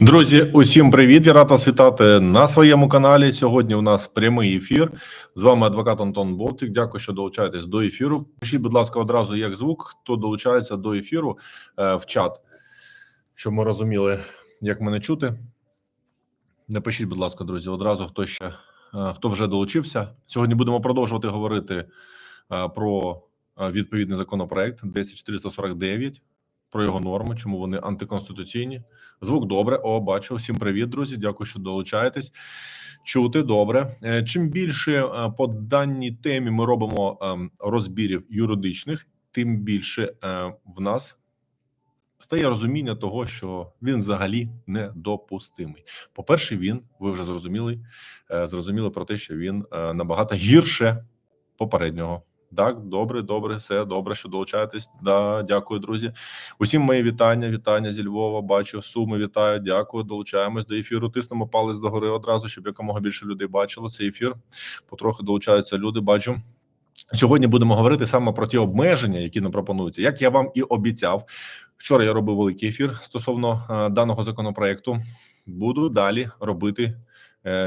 Друзі, усім привіт! Я рад вас вітати на своєму каналі. Сьогодні у нас прямий ефір. З вами адвокат Антон Болтик. Дякую, що долучаєтесь до ефіру. Пишіть, будь ласка, одразу як звук, хто долучається до ефіру е, в чат, щоб ми розуміли, як мене чути. Напишіть, будь ласка, друзі, одразу хто ще е, хто вже долучився. Сьогодні будемо продовжувати говорити е, про відповідний законопроект 10449 про його норми, чому вони антиконституційні. Звук добре. О, бачу. Всім привіт, друзі. Дякую, що долучаєтесь. Чути добре. Е, Чим більше е, по даній темі ми робимо ем, розбірів юридичних, тим більше е, в нас стає розуміння того, що він взагалі недопустимий. По-перше, він ви вже зрозуміли, зрозуміли про те, що він набагато гірше попереднього. Так, добре, добре, все добре, що долучаєтесь. Да, дякую, друзі. Усім мої вітання. Вітання зі Львова. Бачу суми. Вітаю. Дякую. Долучаємось до ефіру. Тиснемо палець догори одразу, щоб якомога більше людей бачило цей ефір. Потрохи долучаються люди. Бачу. Сьогодні будемо говорити саме про ті обмеження, які нам пропонуються. Як я вам і обіцяв, вчора я робив великий ефір стосовно е, даного законопроекту. Буду далі робити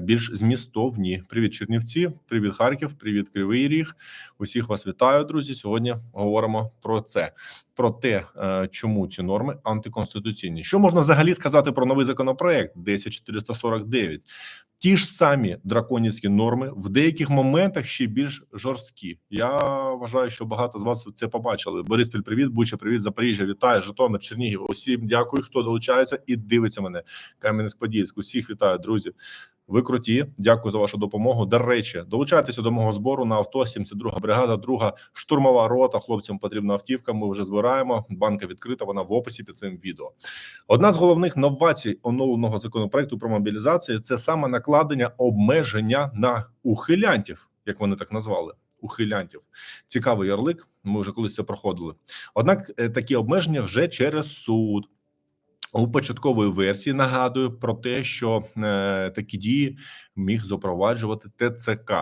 більш змістовні. Привіт, Чернівці, привіт, Харків, привіт, Кривий Ріг. Усіх вас вітаю, друзі. Сьогодні говоримо про це, про те, е, чому ці норми антиконституційні. Що можна взагалі сказати про новий законопроект 10449? Ті ж самі драконівські норми в деяких моментах ще більш жорсткі. Я вважаю, що багато з вас це побачили. Бориспіль, привіт, Буча, привіт, Запоріжжя, вітаю, Житомир, Чернігів. Усім дякую, хто долучається і дивиться мене. Кам'янець-Подільськ. Усіх вітаю, друзі. Ви круті, дякую за вашу допомогу. До речі, долучайтеся до мого збору на авто. 72 бригада, друга штурмова рота. Хлопцям потрібна автівка. Ми вже збираємо. Банка відкрита. Вона в описі під цим відео. Одна з головних новацій оновленого законопроекту про мобілізацію це саме накладення обмеження на ухилянтів, як вони так назвали. Ухилянтів цікавий ярлик. Ми вже колись це проходили. Однак е, такі обмеження вже через суд. У початкової версії нагадую про те, що е, такі дії міг запроваджувати ТЦК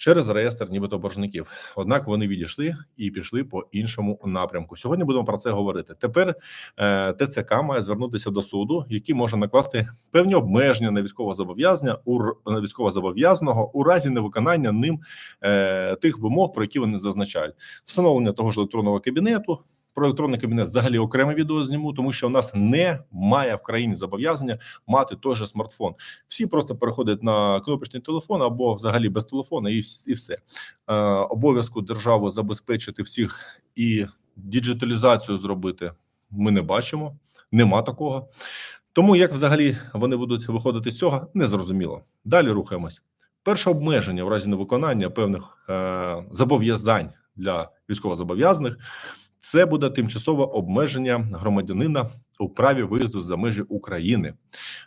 через реєстр, нібито боржників. Однак вони відійшли і пішли по іншому напрямку. Сьогодні будемо про це говорити. Тепер е, ТЦК має звернутися до суду, який може накласти певні обмеження на військове зобов'язання у на військовозобов'язаного у разі невиконання ним е, тих вимог, про які вони зазначають, встановлення того ж електронного кабінету. Про електронний кабінет взагалі окреме відео зніму, тому що у нас немає в країні зобов'язання мати той смартфон. Всі просто переходять на кнопочний телефон або взагалі без телефона, і, і все. Е, обов'язку держави забезпечити всіх і діджиталізацію зробити. Ми не бачимо, нема такого. Тому як взагалі вони будуть виходити з цього, не зрозуміло. Далі рухаємось. Перше обмеження в разі невиконання певних е, зобов'язань для військовозобов'язаних це буде тимчасове обмеження громадянина у праві виїзду за межі України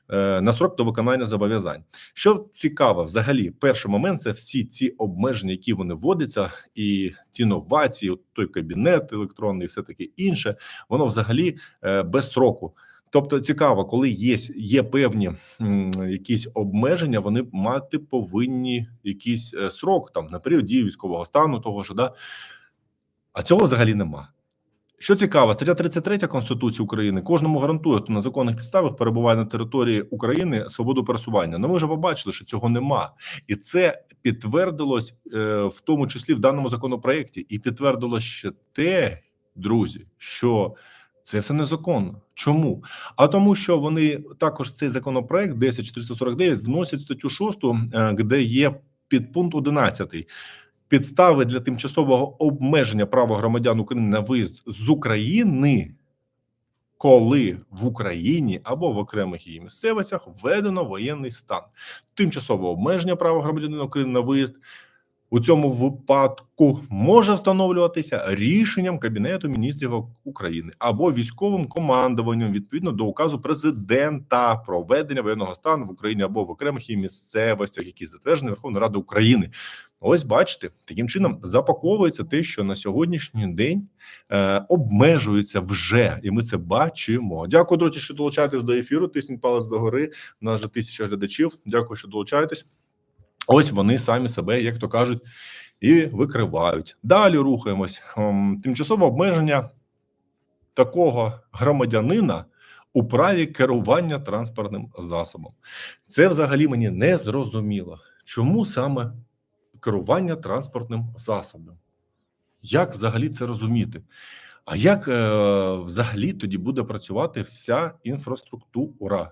е, на срок до виконання зобов'язань. Що цікаво, взагалі, перший момент це всі ці обмеження, які вони вводяться, і ті новації, той кабінет електронний, і все таке інше, воно взагалі е, без сроку. Тобто цікаво, коли є, є певні м, якісь обмеження, вони мати повинні якийсь е, срок там на період дії військового стану, того ж да. А цього взагалі нема. Що цікаво, стаття 33 Конституції України кожному гарантує, хто на законних підставах перебуває на території України свободу пересування. Ну ми вже побачили, що цього нема, і це підтвердилось е, в тому числі в даному законопроекті, і підтвердилось ще те, друзі, що це все незаконно. Чому? А тому, що вони також цей законопроект 10449 вносять статтю 6, е, де є підпункт 11 підстави для тимчасового обмеження права громадян України на виїзд з України, коли в Україні або в окремих її місцевостях введено воєнний стан, тимчасове обмеження права громадянина України на виїзд. У цьому випадку може встановлюватися рішенням Кабінету міністрів України або військовим командуванням відповідно до указу президента про введення воєнного стану в Україні або в окремих її місцевостях, які затверджені Верховною Радою України. Ось бачите, таким чином запаковується те, що на сьогоднішній день е, обмежується вже, і ми це бачимо. Дякую, друзі, що долучаєтесь до ефіру. Тисніть палець догори. У нас вже тисяча глядачів. Дякую, що долучаєтесь. Ось вони самі себе, як то кажуть, і викривають. Далі рухаємось. Ем, Тимчасове обмеження такого громадянина у праві керування транспортним засобом. Це взагалі мені не зрозуміло. Чому саме керування транспортним засобом? Як взагалі це розуміти? А як е, взагалі тоді буде працювати вся інфраструктура?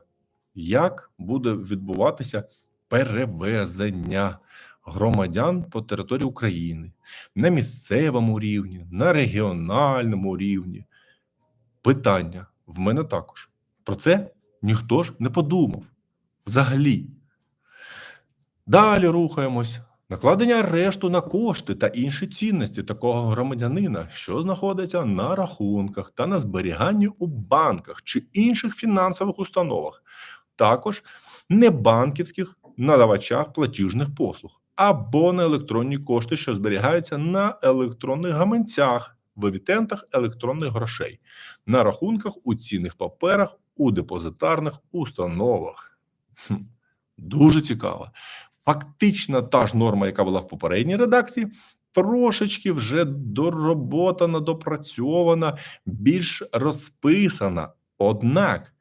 Як буде відбуватися перевезення громадян по території України на місцевому рівні, на регіональному рівні? Питання в мене також. Про це ніхто ж не подумав взагалі. Далі рухаємось. Накладення арешту на кошти та інші цінності такого громадянина, що знаходиться на рахунках та на зберіганні у банках чи інших фінансових установах, також небанківських надавачах платіжних послуг або на електронні кошти, що зберігаються на електронних гаманцях в емітентах електронних грошей, на рахунках у цінних паперах у депозитарних установах. Дуже цікаво. Фактично та ж норма, яка була в попередній редакції, трошечки вже дороботана, допрацьована, більш розписана. Однак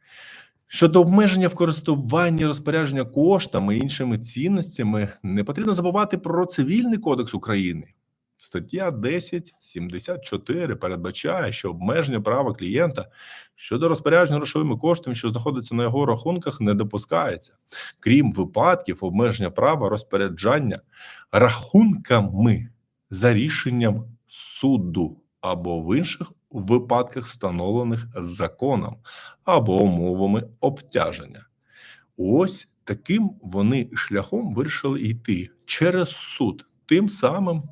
щодо обмеження в користуванні розпорядження коштами і іншими цінностями, не потрібно забувати про цивільний кодекс України. Стаття 1074 передбачає, що обмеження права клієнта щодо розпорядження грошовими коштами, що знаходяться на його рахунках, не допускається, крім випадків обмеження права розпоряджання рахунками за рішенням суду або в інших випадках, встановлених законом або умовами обтяження. Ось таким вони шляхом вирішили йти через суд, тим самим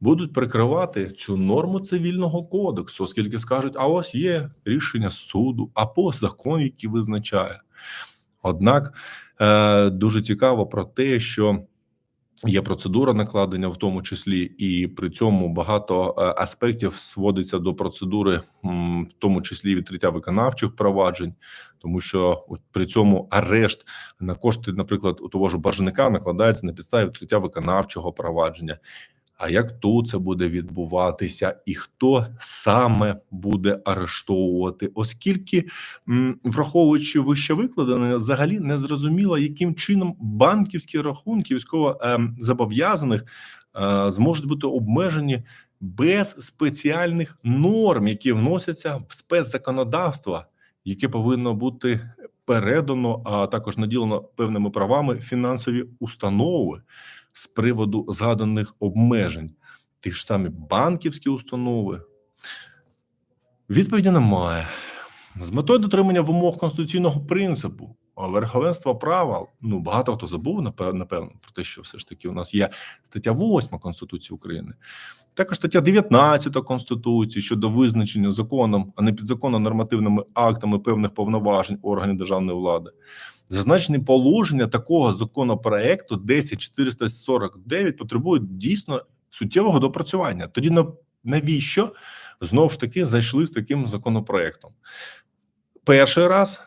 будуть прикривати цю норму цивільного кодексу, оскільки скажуть, а ось є рішення суду або закон, який визначає. Однак е, дуже цікаво про те, що є процедура накладення, в тому числі, і при цьому багато е, аспектів сводиться до процедури, в тому числі відкриття виконавчих проваджень, тому що при цьому арешт на кошти, наприклад, у того ж боржника накладається на підставі відкриття виконавчого провадження. А як тут це буде відбуватися, і хто саме буде арештовувати, оскільки, враховуючи вище викладене, взагалі не зрозуміло, яким чином банківські рахунки військово ем, зобов'язаних е, зможуть бути обмежені без спеціальних норм, які вносяться в спецзаконодавство, яке повинно бути передано, а також наділено певними правами фінансові установи з приводу згаданих обмежень, ті ж самі банківські установи. Відповіді немає. З метою дотримання вимог конституційного принципу верховенства права. Ну багато хто забув, напевно, про те, що все ж таки у нас є стаття 8 Конституції України, також стаття 19 Конституції щодо визначення законом, а не підзаконно нормативними актами певних повноважень органів державної влади. Зазначені положення такого законопроекту 10449 потребують дійсно суттєвого допрацювання. Тоді навіщо знову ж таки зайшли з таким законопроектом? Перший раз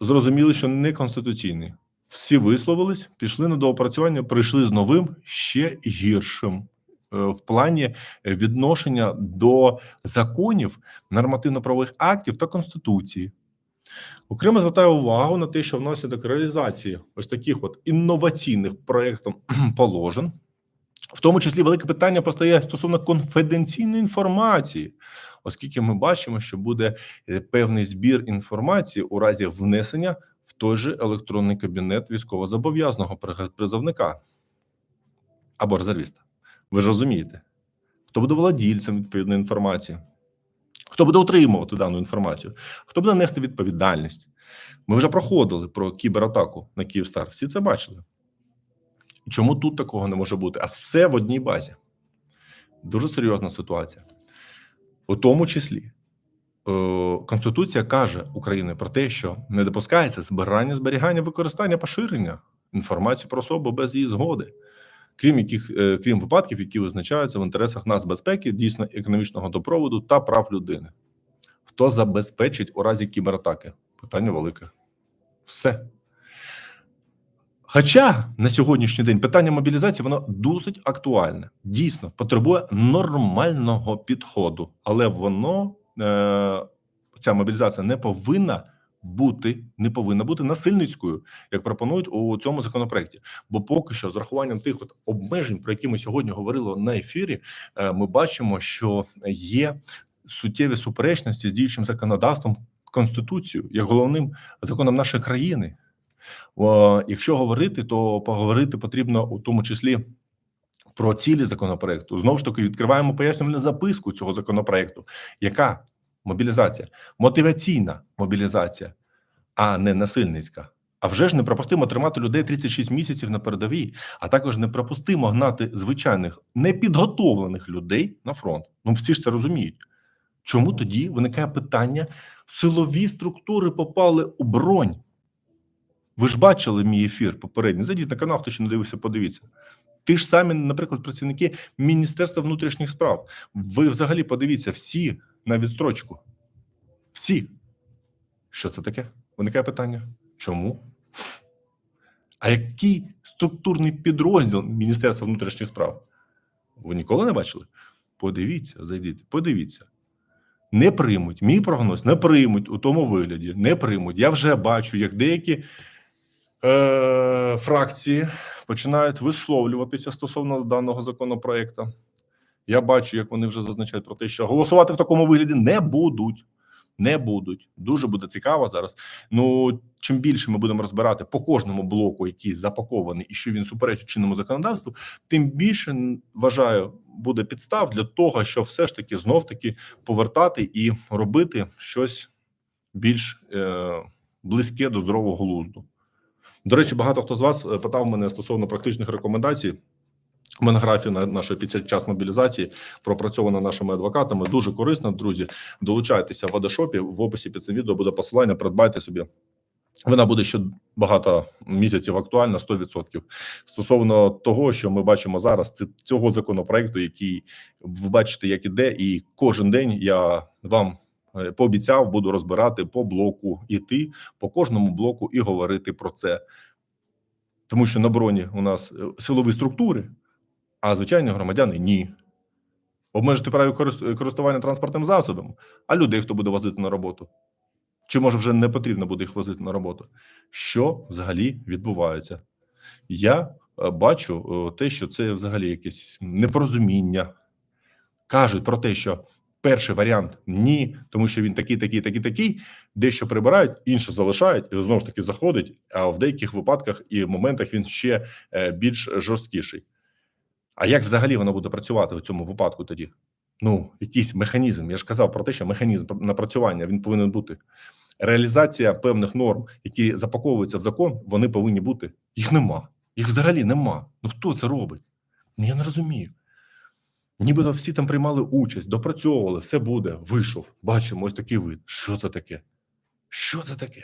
зрозуміли, що не конституційний. Всі висловились, пішли на доопрацювання, прийшли з новим ще гіршим е, в плані відношення до законів, нормативно-правових актів та конституції. Окремо звертаю увагу на те, що внаслідок реалізації ось таких от інноваційних проєктом положень, в тому числі велике питання постає стосовно конфіденційної інформації, оскільки ми бачимо, що буде е, певний збір інформації у разі внесення в той же електронний кабінет військовозобов'язаного призовника або резервіста. Ви ж розумієте, хто буде владільцем відповідної інформації. Хто буде отримувати дану інформацію? Хто буде нести відповідальність? Ми вже проходили про кібератаку на Київстар. Всі це бачили. Чому тут такого не може бути? А все в одній базі. Дуже серйозна ситуація. У тому числі, е, Конституція каже України про те, що не допускається збирання, зберігання, використання, поширення інформації про особу без її згоди крім яких е, крім випадків, які визначаються в інтересах нацбезпеки, дійсно економічного допроводу та прав людини. Хто забезпечить у разі кібератаки? Питання велике. Все. Хоча на сьогоднішній день питання мобілізації воно досить актуальне, дійсно потребує нормального підходу, але воно е, ця мобілізація не повинна бути, не повинна бути насильницькою, як пропонують у цьому законопроекті. Бо поки що, з рахуванням тих от обмежень, про які ми сьогодні говорили на ефірі, е, ми бачимо, що є суттєві суперечності з діючим законодавством конституцією як головним законом нашої країни. Якщо говорити, то поговорити потрібно у тому числі про цілі законопроекту. Знову ж таки, відкриваємо пояснювальну записку цього законопроекту. Яка мобілізація? Мотиваційна мобілізація, а не насильницька. А вже ж неприпустимо тримати людей 36 місяців на передовій, а також неприпустимо гнати звичайних непідготовлених людей на фронт. Ну всі ж це розуміють. Чому тоді виникає питання: силові структури попали у бронь? Ви ж бачили мій ефір попередній. Зайдіть на канал, хто ще не дивився, подивіться. Ті ж самі, наприклад, працівники Міністерства внутрішніх справ. Ви взагалі подивіться всі на відстрочку. Всі. Що це таке? Виникає питання. Чому? А який структурний підрозділ Міністерства внутрішніх справ? Ви ніколи не бачили? Подивіться, зайдіть, подивіться. Не приймуть. Мій прогноз не приймуть у тому вигляді. Не приймуть. Я вже бачу, як деякі е, фракції починають висловлюватися стосовно даного законопроекту. Я бачу, як вони вже зазначають про те, що голосувати в такому вигляді не будуть. Не будуть. Дуже буде цікаво зараз. Ну чим більше ми будемо розбирати по кожному блоку, який запакований, і що він суперечить чинному законодавству, тим більше вважаю, буде підстав для того, щоб все ж таки знов таки повертати і робити щось більш е, близьке до здорового глузду. До речі, багато хто з вас е, питав мене стосовно практичних рекомендацій. Монографія на нашої під час мобілізації пропрацьована нашими адвокатами. Дуже корисно, друзі. Долучайтеся в Адашопі. В описі під цим відео буде посилання. Придбайте собі. Вона буде ще багато місяців актуальна 100%. Стосовно того, що ми бачимо зараз, це цього законопроекту, який ви бачите, як іде, і кожен день я вам е, пообіцяв, буду розбирати по блоку іти по кожному блоку і говорити про це, тому що на броні у нас е, силові структури а звичайні громадяни ні. Обмежити праві користування транспортним засобом, а людей, хто буде возити на роботу. Чи може вже не потрібно буде їх возити на роботу? Що взагалі відбувається? Я е, бачу е, те, що це взагалі якесь непорозуміння. Кажуть про те, що перший варіант ні, тому що він такий, такий, такий, такий, дещо прибирають, інше залишають, і знову ж таки заходить. А в деяких випадках і моментах він ще е, більш жорсткіший. А як взагалі воно буде працювати в цьому випадку тоді? Ну, якийсь механізм. Я ж казав про те, що механізм напрацювання він повинен бути. Реалізація певних норм, які запаковуються в закон, вони повинні бути. Їх нема. Їх взагалі нема. Ну хто це робить? Ну, я не розумію. Нібито всі там приймали участь, допрацьовували, все буде. Вийшов. Бачимо ось такий вид. Що це таке? Що це таке?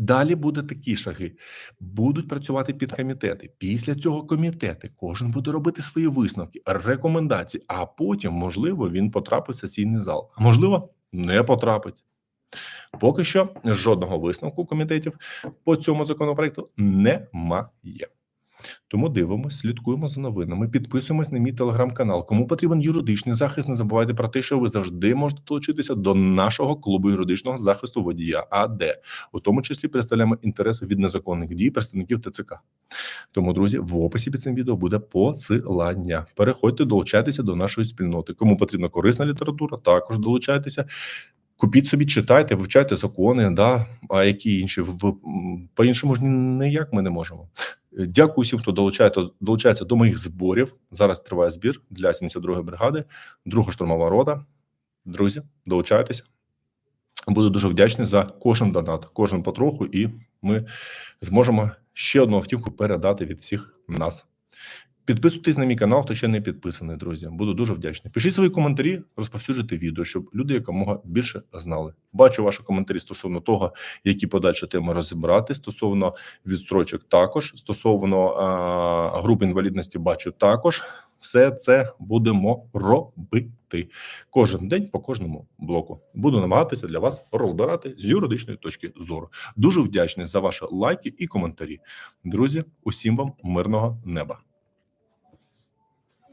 Далі буде такі шаги, будуть працювати підкомітети. Після цього комітети кожен буде робити свої висновки, рекомендації. А потім, можливо, він потрапить в сесійний зал, а можливо, не потрапить. Поки що жодного висновку комітетів по цьому законопроекту немає. Тому дивимося, слідкуємо за новинами, підписуємось на мій телеграм-канал. Кому потрібен юридичний захист, не забувайте про те, що ви завжди можете долучитися до нашого клубу юридичного захисту водія. АД у тому числі представляємо інтереси від незаконних дій представників ТЦК. Тому, друзі, в описі під цим відео буде посилання. Переходьте, долучайтеся до нашої спільноти. Кому потрібна корисна література, також долучайтеся. Купіть собі, читайте, вивчайте закони, да а які інші по іншому ж ніяк ми не можемо. Дякую всім, хто долучається, долучається до моїх зборів. Зараз триває збір для 72-ї бригади, друга штурмова рота. Друзі, долучайтеся. Буду дуже вдячний за кожен донат, кожен потроху, і ми зможемо ще одну автівку передати від всіх нас. Підписуйтесь на мій канал, хто ще не підписаний, друзі. Буду дуже вдячний. Пишіть свої коментарі, розповсюджуйте відео, щоб люди якомога більше знали. Бачу ваші коментарі стосовно того, які подальші теми розібрати. Стосовно відстрочок, також стосовно а, групи інвалідності, бачу також. Все це будемо робити кожен день по кожному блоку. Буду намагатися для вас розбирати з юридичної точки зору. Дуже вдячний за ваші лайки і коментарі. Друзі, усім вам мирного неба.